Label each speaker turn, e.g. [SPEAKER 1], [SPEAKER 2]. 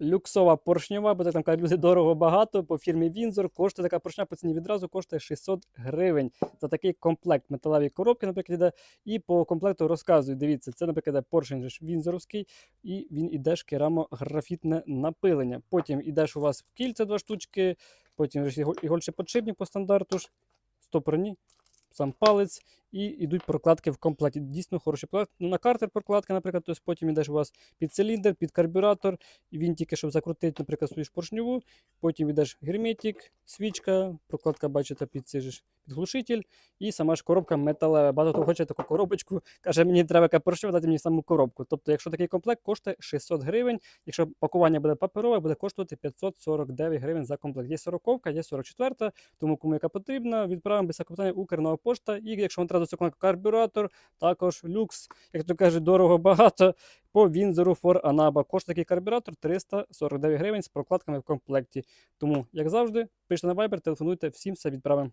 [SPEAKER 1] люксова поршнева, бо так там кажуть, люди дорого багато. По фірмі Вінзор коштує така поршня по ціні відразу коштує 600 гривень. За такий комплект металеві коробки, наприклад, іде. І по комплекту розказую. Дивіться, це, наприклад, поршень Вінзоровський, і він іде ж керамографітне напилення. Потім ідеш у вас в кільця два штучки, потім ж іголь- ігольчий подшипник по стандарту ж, стопорні, сам палець, і йдуть прокладки в комплекті. Дійсно хороші прокладки. Ну, На картер прокладка, наприклад, тобто потім йдеш у вас під циліндр, під карбюратор, він тільки щоб закрутити, наприклад, свою ж поршневу, потім йдеш герметик, свічка, прокладка, бачите, під цей ж підглушитель, і сама ж коробка металева. Багато хто хоче таку коробочку, каже, мені треба яка дати мені саму коробку. Тобто, якщо такий комплект коштує 600 гривень, якщо пакування буде паперове, буде коштувати 549 гривень за комплект. Є 40, є 44, тому кому яка потрібна, відправимо без питання Укрнова пошта. І якщо вам цього карбюратор, також люкс, як то кажуть, дорого багато. По Вінзору for Anaba. Коштує такий карбюратор 349 гривень з прокладками в комплекті. Тому, як завжди, пишіть на Viber, телефонуйте, всім все відправимо.